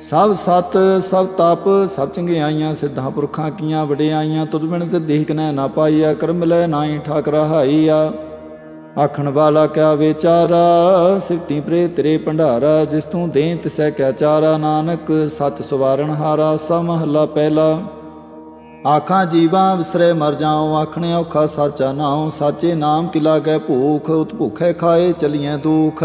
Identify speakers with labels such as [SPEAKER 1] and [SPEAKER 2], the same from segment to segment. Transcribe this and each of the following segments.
[SPEAKER 1] ਸਭ ਸਤ, ਸਭ ਤਪ, ਸਭ ਚੰਗਿਆਈਆਂ ਸਿੱਧਾਂ ਪੁਰਖਾਂ ਕੀਆਂ ਵਡਿਆਈਆਂ ਤੁਧ ਬਿਨ ਸਿੱਧੀ ਕਨੈ ਨਾ ਪਾਈਆ, ਕਰਮ ਲੈ ਨਾਹੀ ਠਾਕ ਰਹਾਈਆ ਆਖਣ ਵਾਲਾ ਕਿਆ ਵਿਚਾਰਾ, ਸਿਫਤੀ ਪ੍ਰੇ ਤੇਰੇ ਭੰਡਾਰਾ, ਜਿਸ ਤੂੰ ਦੇ ਤਿਸੈ ਕਿਆ ਚਾਰਾ, ਨਾਨਕ ਸੱਚ ਸਵਾਰਨ ਹਾਰਾ ਸਮਹਲਾ ਪਹਿਲਾ। ਆਖਾਂ ਜੀਵਾਂ ਵਿਸਰੇ ਮਰ ਜਾਉ, ਆਖਣੇ ਔਖਾ ਸਾਚਾ ਨਾਉ, ਸਾਚੇ ਨਾਮ ਕਿਲਾ ਲਾਗੈ ਭੂਖ ਉਤ ਭੁਖੇ ਖਾਏ ਚਲੀਐ ਦੁਖ।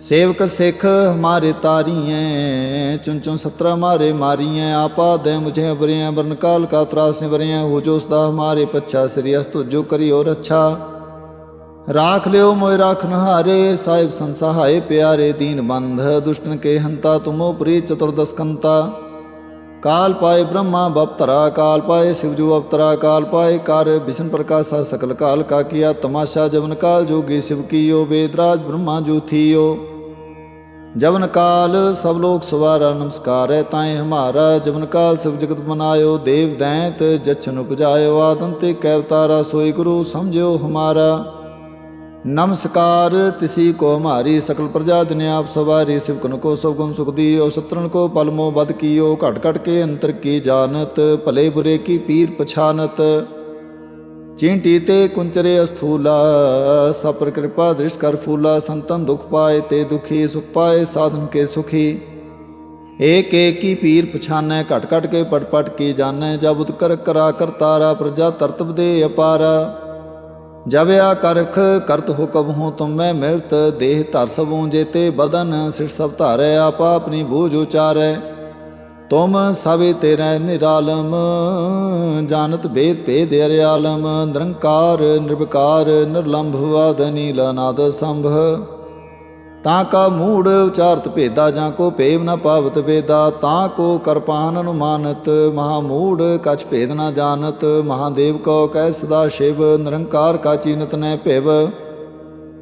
[SPEAKER 1] ਸੇਵਕ ਸਿੱਖ ਹਮਾਰੇ ਤਾਰੀਆਂ ਚੁੰ ਚੁੰ ਸਤਰਾ ਮਾਰੇ ਮਾਰੀਆਂ ਆਪਾ ਦੇ ਮੁਝੇ ਅਬਰਿਆ ਬਰਨ ਕਾਲ ਕਾ ਤਰਾਸ ਨਿਵਰਿਆ ਹੋ ਜੋ ਸਦਾ ਹਮਾਰੇ ਪੱਛਾ, ਸ੍ਰੀ ਅਸਤੁ ਜੋ ਕਰਿਓ ਰੱਛਾ। ਰਾਖ ਲਿਓ ਮੋਇ ਰਾਖ ਨਹਾਰੇ, ਸਾਹਿਬ ਸੰਸਹਾਏ ਪਿਆਰੇ ਦੀਨ ਬੰਧ, ਦੁਸ਼ਟਨ ਕੇ ਹੰਤਾ ਤੁਮੋ ਪ੍ਰੀ ਚਤੁਰਦਸ ਕੰਤਾ ਕਾਲ ਪਾਏ ਬ੍ਰਹਮਾ ਬਪਤਰਾ, ਕਾਲ ਪਾਏ ਸਿਵਜੂ ਅਵਤਰਾ, ਕਾਲ ਪਾਏ ਕਰ ਵਿਸ਼ਨ ਪ੍ਰਕਾਸ਼ਾ ਸਕਲ ਕਾਲ ਕਾ ਕੀਆ ਤਮਾਸ਼ਾ ਜਵਨ ਕਾਲ ਜੋਗੀ ਸਿਵ ਕੀਓ ਵੇਦਰਾਜ ਬ੍ਰਹਮਾ ਜੂਥੀਓ ਜਵਨ ਕਾਲ ਸਭ ਲੋਕ ਸਵਾਰਾ ਨਮਸਕਾਰ ਹੈ ਤਾਏ ਹਮਾਰਾ, ਜਵਨ ਕਾਲ ਸਭ ਜਗਤ ਬਨਾਇਓ ਦੇਵ ਦੈਂਤ ਜਚਨ ਉਪਜਾਇਓ ਆਦਨ ਤੇ ਕੈਵਤਾਰਾ ਸੋਈ ਗੁਰੂ ਸਮਝਿਓ ਹਮਾਰਾ। ਨਮਸਕਾਰ, ਤਿਸੀ ਕੋ ਹਮਾਰੀ ਸਕਲ ਪ੍ਰਜਾ, ਦਿਨ ਆਪ ਸਵਾਰੀ ਸਿਵਕਨ ਕੋ ਸਭ ਗੁਣ ਸੁਖ ਦੀਓ ਸਤਰਨ ਕੋ ਪਲਮੋ ਬਦ ਕੀਓ, ਘਟ ਘਟ ਕੇ ਅੰਤਰ ਕੀ ਜਾਣਤ, ਭਲੇ ਬੁਰੇ ਕੀ ਪੀਰ ਪਛਾਨਤ। ਚੀਂਟੀ ਤੇ ਕੁੰਚਰੇ ਅਸਥੂਲਾ, ਸਪਰ ਕਿਰਪਾ ਦ੍ਰਿਸ਼ਟ ਕਰ ਫੂਲਾ, ਸੰਤਨ ਦੁਖ ਪਾਏ ਤੇ ਦੁਖੀ, ਸੁਖ ਪਾਏ ਸਾਧਨ ਕੇ ਸੁਖੀ। ਏਕ ਏਕ ਕੀ ਪੀਰ ਪਛਾਨੈ, ਘਟ ਘਟ ਕੇ ਪਟ ਪਟ ਕੀ ਜਾਣੈ, ਜਬ ਉਤ ਕਰ ਕਰਾ ਕਰਤਾਰਾ ਪ੍ਰਜਾ ਤਰਤਬ ਦੇ ਅਪਾਰਾ। ਜਬ ਆ ਕਰਖ ਕਰਤ ਹੁਕਮ ਹੋ ਤੁਮ ਮੈਂ ਮਿਲਤ, ਦੇਹ ਧਰ ਸਭੂ ਜੇਤੇ ਬਦਨ, ਸਿਰ ਸਭ ਧਾਰੈ, ਆਪਾ ਆਪਣੀ ਬੂਝ ਉਚਾਰੈ। ਤੁਮ ਸਵੇ ਤੇਰੇ ਨਿਰਾਲਮ, ਜਾਣਤ ਭੇਦ ਭੇਦ ਅਰਿਆਲਮ, ਨਿਰੰਕਾਰ, ਨਿਰਵਕਾਰ, ਨਿਰਲੰਭ ਆਦ ਨੀਲ, ਅਨਾਦ ਸੰਭ। ਤਾਂ ਕਾ ਮੂੜ ਉਚਾਰਤ ਭੇਦਾ, ਜਾਂ ਕੋ ਭੇਵ ਨ ਪਾਵਤ ਵੇਦਾ, ਤਾਂ ਕੋ ਕਰਪਾਨ ਅਨੁਮਾਨਤ, ਮਹਾ ਮੂੜ ਕਛ ਭੇਦ ਨ ਜਾਣਤ, ਮਹਾਦੇਵ ਕੋ ਕਹਿ ਸਦਾ ਸ਼ਿਵ, ਨਿਰੰਕਾਰ ਕਾ ਚੀਨਤ ਨੈ ਭਿਵ।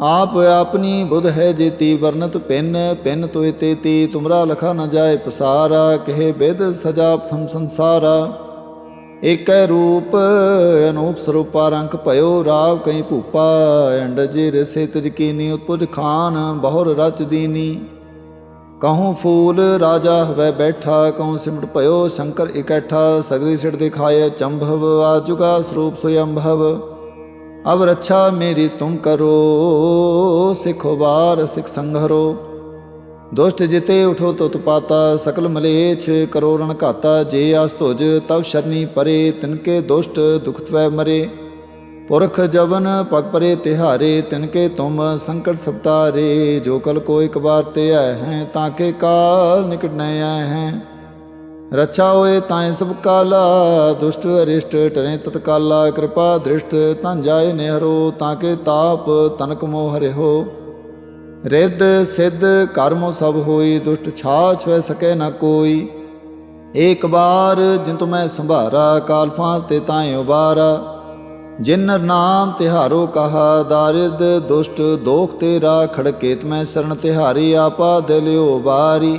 [SPEAKER 1] ਆਪ ਆਪਣੀ ਬੁਧ ਹੈ ਜੇਤੀ ਵਰਨਤ ਪਿੰਨ ਪਿੰਨ ਤੋਇ ਤੇਤੀ ਤੁਮਰਾ ਲਖਾ ਨ ਜਾਏ ਪਸਾਰਾ, ਕਹੇ ਬਿਦ ਸਜਾ ਪ੍ਰਥਮ ਸੰਸਾਰਾ। ਏਕੈ ਰੂਪ ਅਨੂਪ ਸਰੂਪਾ ਰੰਗ ਭਇਓ ਰਾਵ ਕਈ ਭੂਪਾ, ਅੰਡ ਜੀ ਰਸੇ ਤਜ ਕੀਨੀ ਉਤਪੁਜ ਖਾਨ, ਬਹੁਰ ਰਚ ਦੀਨੀ। ਕਹੂੰ ਫੂਲ ਰਾਜਾ ਹਵੈ ਬੈਠਾ, ਕਹੂੰ ਸਿਮਟ ਭਇਓ ਸ਼ੰਕਰ ਇਕੱਠਾ, ਸਗਰੀ ਸਿੜ ਦਿਖਾਏ ਚੰਭਵ, ਆਜੁਗਾ ਸਰੂਪ ਸੁਯੰਭਵ। ਅਬ ਰੱਛਾ ਮੇਰੀ ਤੁਮ ਕਰੋ, ਸਿਖੋ ਬਾਰ ਸਿਖ ਸੰਘਰੋ ਦੁਸ਼ਟ ਜਿਤੇ ਉਠੋ ਤੁਤ ਪਾਤਾ, ਸਕਲ ਮਲੇਛ ਕਰੋ ਰਣ ਘਾਤਾ। ਜੇ ਆਸ ਧੁਜ ਤਵ ਸ਼ਰਨੀ ਪਰੇ ਤਿਨਕੇ ਦੁਸ਼ਟ ਦੁਖ ਤਵੈ ਮਰੇ। ਪੁਰਖ ਜਵਨ ਪਗ ਪਰੇ ਤਿਹਾਰੇ ਤਿਨਕੇ ਤੁਮ ਸੰਕਟ ਸਪਤਾਰੇ ਜੋ ਕਲ ਕੋ ਇਕ ਬਾਰ ਤੇ ਆਏ ਹੈ, ਤਾਂ ਕੇ ਕਾਲ ਨਿਕਟ ਨ ਆਏ ਹੈ। ਰਛਾ ਹੋਏ ਤਾਏ ਸਭ ਕਾਲਾ, ਦੁਸ਼ਟ ਅਰਿਸ਼ਟ ਟਰੇ ਤਤਕਾਲਾ ਕਿਰਪਾ ਦ੍ਰਿਸ਼ਟ ਤਨ ਜਾਏ ਨਿਹਰੋ, ਤਾਂ ਕੇ ਤਾਪ ਤਨਕ ਮੋਹ ਹਰਿਓ ਰਿੱਧ ਸਿੱਧ ਕਰਮੋ ਸਭ ਹੋਈ, ਦੁਸ਼ਟ ਛਾ ਵੈ ਸਕੈ ਨਾ ਕੋਈ। ਏਕ ਬਾਰ ਜਿਨ ਮੈਂ ਸੰਭਾਰਾ, ਕਾਲ ਫਾਂਸ ਤੇ ਤਾਏ ਉਬਾਰਾ। ਜਿਨ ਨਾਮ ਤਿਹਾਰੋ ਕਹਾ, ਦਾਰਿਦ ਦੁਸ਼ਟ ਦੋਖ ਤੇਰਾ, ਖੜਕੇਤ ਮੈਂ ਸਰਣ ਤਿਹਾਰੀ, ਆਪਾ ਦਿਲਿਓ ਬਾਰੀ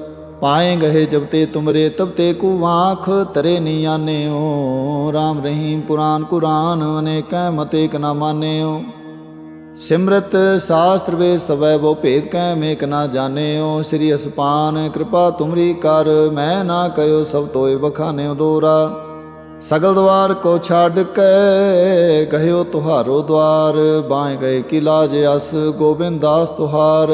[SPEAKER 1] ਪਾਏ ਗਏ ਜਬ ਤੇ ਤੁਮਰੇ, ਤਬ ਤੇ ਕੂ ਆਂਖ ਤਰੇ ਨੀ ਆਨੇਓ। RAM ਰਹੀਮ ਪੁਰਾਨ ਕੁਰਾਨ, ਅਨੇਕੈ ਮਤੇ ਕ ਨਾ ਮਾਨਿਓ। ਸਿਮਰਤ ਸ਼ਾਸਤਰ ਵੇ ਸਵੈ ਬੋ ਭੇਦ ਕੈ, ਮੇਕ ਨਾ ਜਾਣਿਓ। ਸ੍ਰੀ ਅਸਪਾਨ, ਕਿਰਪਾ ਤੁਮਰੀ ਕਰ, ਮੈਂ ਨਾ ਕਯੋ ਸਭ ਤੋਏ ਬਖਾਨਿਓ ਦੋਰਾ। ਸਗਲ ਦਵਾਰ ਕੋ ਛੱਡ ਕੇ, ਕਹਿਓ ਤੁਹਾਰੋ ਦਵਾਰ। ਬਾਏ ਗਏ ਕੀ ਲਾਜ ਅਸ, ਗੋਬਿੰਦ ਦਾਸ ਤੁਹਾਰ।